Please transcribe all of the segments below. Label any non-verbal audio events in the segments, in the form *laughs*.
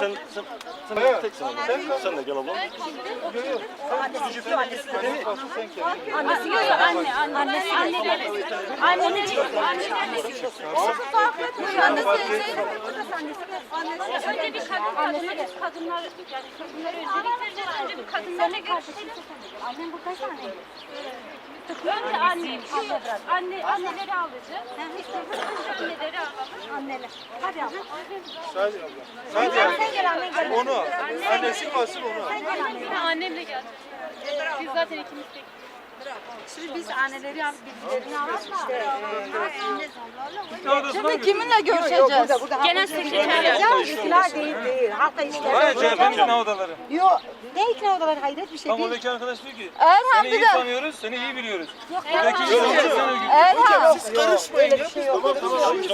Sen, sen, sen teksin abla. Sen de gel abla. Annesi yok ya anne anne annesi anneleri anneleri Olsun fark etmiyor annesi Önce bir kadın kadınlar kadınlar yani kadınları özellikle önce bir kadınlarla görüşelim. Annem buradaysa anne. Önce anne, anne, anneleri alacağız. Önce anneleri alalım. Anneler. Hadi abla. Hadi abla. Onu al. Annesi kalsın onu al. Annemle geldim. Biz zaten ikimiz tek. Şimdi biz anneleri alıp bilgilerini alalım. Şimdi kiminle görüşeceğiz? Genel sekreter Ya ikna değil değil. Hatta işte. Hayır CHP'nin ikna odaları. Yok. Ne ikna odaları hayret bir şey Tam değil. oradaki arkadaş diyor ki Erhan seni iyi tanıyoruz, seni iyi biliyoruz. Buradaki Erhan şey yok.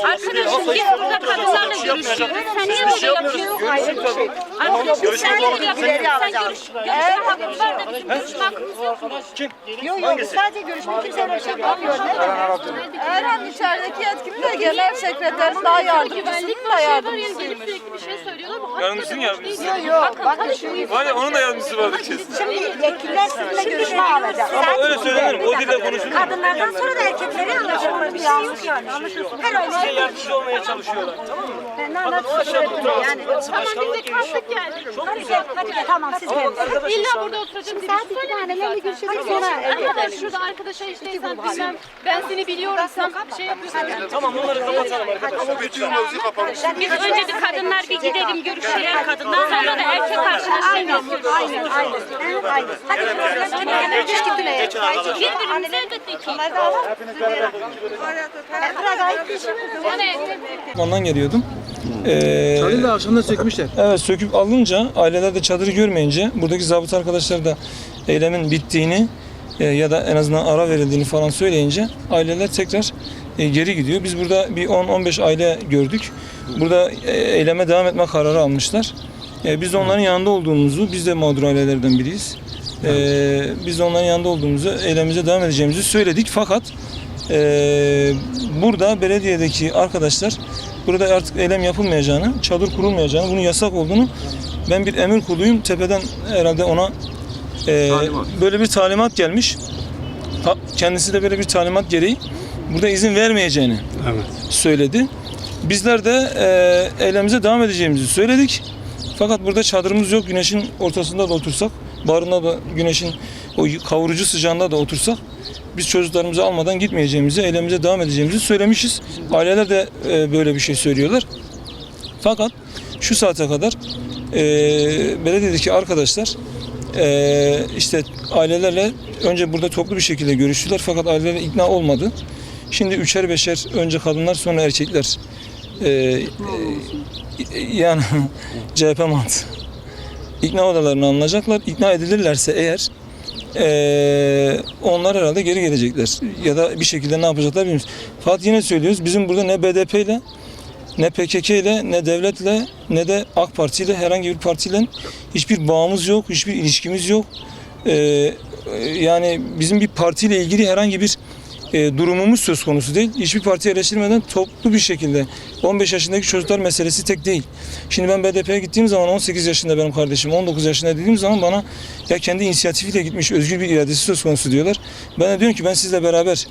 Arkadaşım biz burada kadınlarla görüşüyoruz. Sen niye böyle yapıyorsun? Hayret bir şey. Arkadaşım sen Sen böyle yapıyorsun. bilgileri Sen görüş, görüşme hakkın var da bizim görüşme hakkımız yok mu? Yok yok sadece görüşmek kimse öyle bir şey yapmıyor. Ne demek? Erhan içerideki yetkili de genel sekreterin daha yardımcısının da yardımcısı. Gelip sürekli bir şey söylüyorlar. Bu Yardımcısının yardımcısı. Yok yok. Bakın şu Var ya onun da yardımcısı vardı kesin. Şimdi yetkililer sizinle görüşme alacak. Ama öyle söylenir? O dille konuşulur? Kadınlardan sonra da erkekleri alacak. Öyle bir şey yok yani. Anlaşılsın. Her öyle. Yardımcı olmaya çalışıyorlar. Tamam mı? Ben ne anlatıyorum yani. Tamam biz de kalktık geldik. Hadi gel, hadi gel. Tamam siz gelin. İlla burada oturacağız diye bir şey söylemedik zaten. Arkadaş şurada arkadaşa işte sen bilmem ben seni biliyorum sen şey yapıyorsun. Tamam bunları kapatalım arkadaşlar. Biz önce bir kadınlar bir gidelim görüşelim kadınlar sonra da erkek arkadaşlarla yapıyoruz. Aynen, aynen. Aynen. Hadi problem kimle? Geç gittin eve. Birbirimize elbette ki. Şey Ondan geliyordum. Ee, Çadırı da akşamda sökmüşler. evet söküp alınca aileler de çadırı görmeyince buradaki zabıt arkadaşlar da eylemin bittiğini e, ya da en azından ara verildiğini falan söyleyince aileler tekrar e, geri gidiyor. Biz burada bir 10-15 aile gördük. Burada e, eyleme devam etme kararı almışlar. E, biz de onların yanında olduğumuzu, biz de mağdur ailelerden biriyiz. E, biz de onların yanında olduğumuzu, eylemimize devam edeceğimizi söyledik. Fakat e, burada belediyedeki arkadaşlar burada artık eylem yapılmayacağını, çadır kurulmayacağını, bunun yasak olduğunu ben bir emir kuluyum. Tepeden herhalde ona e, böyle bir talimat gelmiş. Kendisi de böyle bir talimat gereği burada izin vermeyeceğini söyledi. Bizler de e, eylemimize devam edeceğimizi söyledik. Fakat burada çadırımız yok. Güneşin ortasında da otursak, barında da güneşin o kavurucu sıcağında da otursak biz çocuklarımızı almadan gitmeyeceğimizi, eylemimize devam edeceğimizi söylemişiz. Aileler de e, böyle bir şey söylüyorlar. Fakat şu saate kadar e, belediyedeki arkadaşlar e, işte ailelerle önce burada toplu bir şekilde görüştüler fakat aileler ikna olmadı. Şimdi üçer beşer önce kadınlar sonra erkekler e, e, yani *laughs* CHP mantığı. İkna odalarını alınacaklar. İkna edilirlerse eğer eee, onlar herhalde geri gelecekler. Ya da bir şekilde ne yapacaklar bilmiyoruz. Fakat yine söylüyoruz bizim burada ne BDP ile ne PKK ile ne devletle ne de AK Parti ile herhangi bir partiyle hiçbir bağımız yok, hiçbir ilişkimiz yok. Eee, yani bizim bir partiyle ilgili herhangi bir e, durumumuz söz konusu değil. Hiçbir parti eleştirmeden toplu bir şekilde 15 yaşındaki çocuklar meselesi tek değil. Şimdi ben BDP'ye gittiğim zaman 18 yaşında benim kardeşim 19 yaşında dediğim zaman bana ya kendi inisiyatifiyle gitmiş özgür bir iradesi söz konusu diyorlar. Ben de diyorum ki ben sizle beraber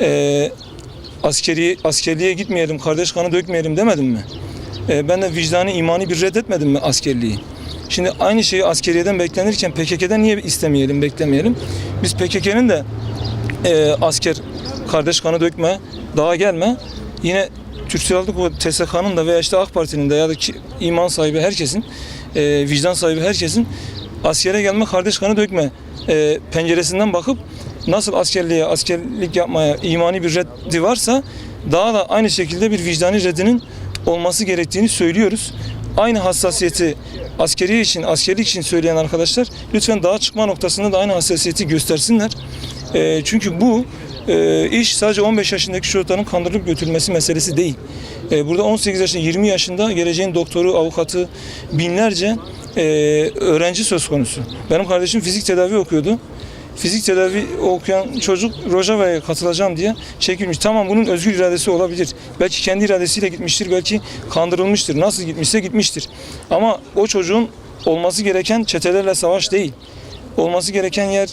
e, askeri askerliğe gitmeyelim, kardeş kanı dökmeyelim demedim mi? E, ben de vicdani imani bir reddetmedim mi askerliği? Şimdi aynı şeyi askeriyeden beklenirken PKK'den niye istemeyelim, beklemeyelim? Biz PKK'nın de e, asker kardeş kanı dökme, dağa gelme. Yine Türk Silahlı Kuvveti TSK'nın da veya işte AK Parti'nin de ya da ki, iman sahibi herkesin, e, vicdan sahibi herkesin askere gelme, kardeş kanı dökme e, penceresinden bakıp nasıl askerliğe, askerlik yapmaya imani bir reddi varsa daha da aynı şekilde bir vicdani reddinin olması gerektiğini söylüyoruz. Aynı hassasiyeti askeri için, askerlik için söyleyen arkadaşlar lütfen dağa çıkma noktasında da aynı hassasiyeti göstersinler. E, çünkü bu e, iş sadece 15 yaşındaki çocukların kandırılıp götürülmesi meselesi değil. E, burada 18 yaşında, 20 yaşında geleceğin doktoru, avukatı, binlerce e, öğrenci söz konusu. Benim kardeşim fizik tedavi okuyordu. Fizik tedavi okuyan çocuk Rojava'ya katılacağım diye çekilmiş. Tamam bunun özgür iradesi olabilir. Belki kendi iradesiyle gitmiştir, belki kandırılmıştır. Nasıl gitmişse gitmiştir. Ama o çocuğun olması gereken çetelerle savaş değil. Olması gereken yer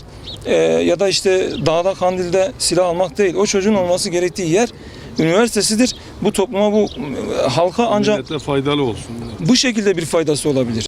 e, ya da işte dağda kandilde silah almak değil. O çocuğun olması gerektiği yer üniversitesidir. Bu topluma, bu e, halka ancak Millete faydalı olsun. bu şekilde bir faydası olabilir.